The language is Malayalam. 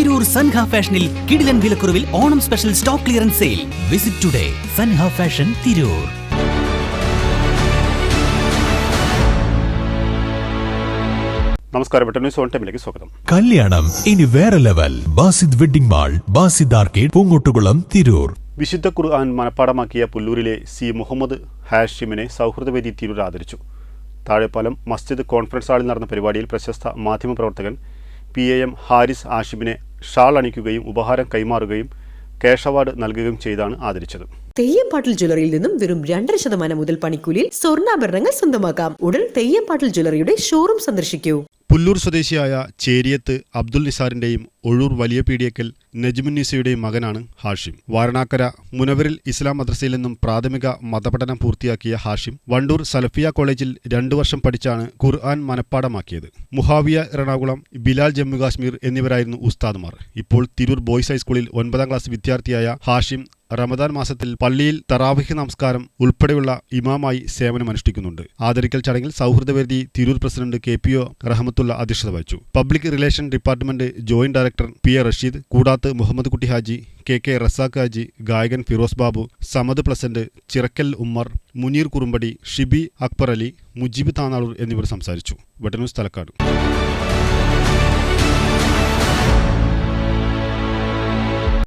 തിരൂർ സൻഹ ഫാഷനിൽ കിടിലൻ വിലക്കുറവിൽ Onam special stock clearance sale. Visit today Sanha fashion Tirur. നമസ്കാരം ന്യൂസ് ഓൺ ടൈമിലേക്ക് സ്വാഗതം. കല്യാണം ഇനി വേറെ level. Basid wedding mall Basid arcade Poonkottukulam Tirur. വിശുദ്ധ ഖുർആൻ മനപ്പാടമാക്കിയ പുല്ലൂരിലെ സി മുഹമ്മദ് ഹാഷിമിനെ സൗഹൃദവേദി തിരൂർ ആദരിച്ചു. താഴെപ്പാലം മസ്ജിദ് കോൺഫറൻസ് ഹാളിൽ നടന്ന പരിപാടിയിൽ പ്രശസ്ത മാധ്യമപ്രവർത്തകൻ പി എ എം ഹാരിസ് ആഷിമിനെ ഷാൾ അണിക്കുകയും ഉപഹാരം കൈമാറുകയും ക്യാഷ് അവാർഡ് നൽകുകയും ചെയ്താണ് ആദരിച്ചത്. തെയ്യംപാട്ടിൽ ജ്വല്ലറിയിൽ നിന്നും വെറും രണ്ടര ശതമാനം മുതൽ പണിക്കൂലിയിൽ സ്വർണാഭരണങ്ങൾ സ്വന്തമാക്കാം. ഉടൻ തെയ്യംപാട്ടിൽ ജ്വല്ലറിയുടെ ഷോറൂം സന്ദർശിക്കൂ. പുല്ലൂർ സ്വദേശിയായ ചേരിയത്ത് അബ്ദുൽ നിസാറിന്റെയും ഒഴൂർ വലിയ പീഡിയക്കൽ നജ്മുന്നീസയുടെയും മകനാണ് ഹാഷിം. വാരണാക്കര മുനവരിൽ ഇസ്ലാം മദ്രസയിൽ നിന്നും പ്രാഥമിക മതപഠനം പൂർത്തിയാക്കിയ ഹാഷിം വണ്ടൂർ സലഫിയ കോളേജിൽ രണ്ടു വർഷം പഠിച്ചാണ് ഖുർആൻ മനപ്പാടമാക്കിയത്. മുഹാവിയ എറണാകുളം ബിലാൽ ജമ്മു കാശ്മീർ എന്നിവരായിരുന്നു ഉസ്താദുമാർ. ഇപ്പോൾ തിരൂർ ബോയ്സ് ഹൈസ്കൂളിൽ ഒൻപതാം ക്ലാസ് വിദ്യാർത്ഥിയായ ഹാഷിം റമദാൻ മാസത്തിൽ പള്ളിയിൽ തറാവിഹ് നമസ്കാരം ഉൾപ്പെടെയുള്ള ഇമാമായി സേവനമനുഷ്ഠിക്കുന്നുണ്ട് ആദരിക്കൽ ചടങ്ങിൽ സൗഹൃദവേദി Tirur president K P O Rahmathulla അധ്യക്ഷത വഹിച്ചു. Public relation department joint director P A Rasheed കൂടാത്ത് Muhammad Kutty Haji K K Razak Haji ഗായകൻ ഫിറോസ് ബാബു സമദ് പ്ലസന്റ് ചിറക്കൽ ഉമ്മർ മുനീർ കുറുമ്പടി ഷിബി അക്ബർ അലി മുജീബ് താനാളൂർ എന്നിവർ സംസാരിച്ചു. വെട്ടനൂസ് തലക്കാട്.